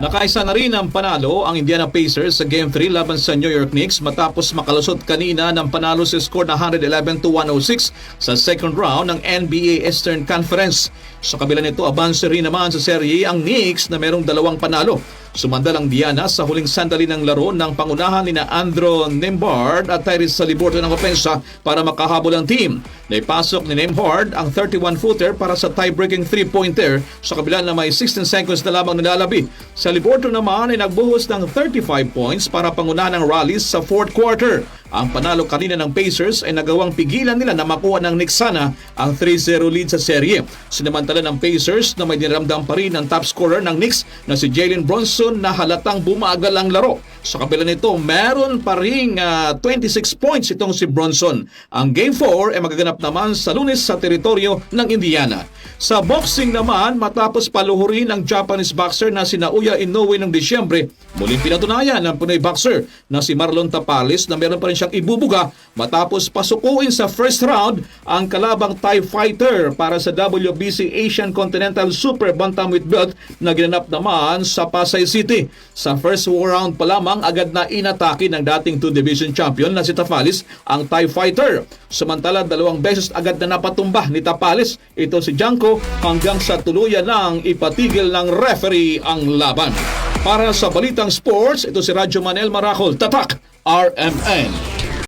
Nakaisa na rin ang panalo ang Indiana Pacers sa Game 3 laban sa New York Knicks matapos makalusot kanina ng panalo sa score na 111 to 106 sa second round ng NBA Eastern Conference. Sa kabila nito, abanse rin naman sa serye ang Knicks na merong dalawang panalo Sumandal ang Diana sa huling sandali ng laro ng pangunahan ni na Andro Nembhard at Tyrese Saliborto ng opensa para makahabol ang team. Naipasok ni Nembhard ang 31-footer para sa tie-breaking three-pointer sa kabila na may 16 seconds na lamang nilalabi. Saliborto naman ay nagbuhos ng 35 points para pangunahan ng rallies sa fourth quarter. Ang panalo kanina ng Pacers ay nagawang pigilan nila na makuha ng Knicks sana ang 3-0 lead sa serye. Sinamantala ng Pacers na may dinaramdam pa rin ang top scorer ng Knicks na si Jalen Bronson na halatang bumagal ang laro. Sa kabila nito, meron pa ring ah, 26 points itong si Bronson. Ang Game 4 ay magaganap naman sa lunes sa teritoryo ng Indiana. Sa boxing naman, matapos paluhurin ang Japanese boxer na si Naoya Inoue ng Disyembre, muling pinatunayan ng Pinoy boxer na si Marlon Tapales na meron pa rin siyang ibubuga matapos pasukuin sa first round ang kalabang Thai fighter para sa WBC Asian Continental Super Bantamweight Belt na ginanap naman sa Pasay City. Sa first round pa lamang agad na inatake ng dating two-division champion na si Tapales ang Thai fighter. Samantala dalawang beses agad na napatumba ni Tapales ito si Janko hanggang sa tuluyan ng ipatigil ng referee ang laban. Para sa Balitang Sports, ito si Radyo Manel Maracol, Tatak, RMN.